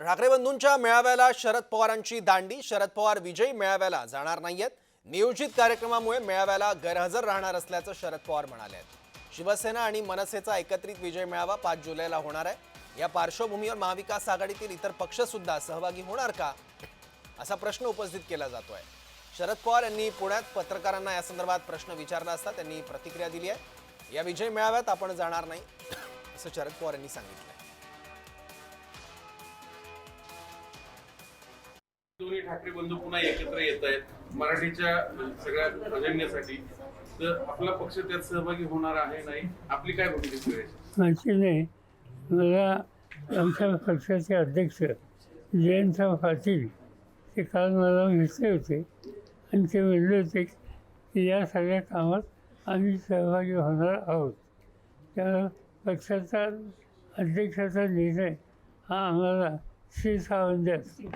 ठाकरे बंधूंच्या मेळाव्याला शरद पवारांची दांडी शरद पवार विजयी मेळाव्याला जाणार नाहीयेत. नियोजित कार्यक्रमामुळे मेळाव्याला गैरहजर राहणार असल्याचं शरद पवार म्हणाले आहेत शिवसेना आणि मनसेचा एकत्रित विजय मेळावा पाच जुलैला होणार आहे. या पार्श्वभूमीवर महाविकास आघाडीतील इतर पक्ष सुद्धा सहभागी होणार का? असा प्रश्न उपस्थित केला जातोय. शरद पवार यांनी पुण्यात पत्रकारांना या संदर्भात प्रश्न विचारला असता त्यांनी प्रतिक्रिया दिली आहे. या विजय मेळाव्यात आपण जाणार नाही असं शरद पवार यांनी सांगितलं दोन्ही ठाकरे बंधू पुन्हा एकत्र येत आहेत. मराठीच्या म्हणजे सगळ्या अजन्यासाठी तर आपला पक्ष त्यात सहभागी होणार आहे नाही? आपली काय भूमिका माहिती नाही मला आमच्या पक्षाचे अध्यक्ष जयंतराव पाटील ते काल मला भेटले होते. आणि ते म्हणले होते की या सगळ्या कामात आम्ही सहभागी होणार आहोत. त्या पक्षाचा अध्यक्षाचा निर्णय हा आम्हाला शिरसावंदी असतो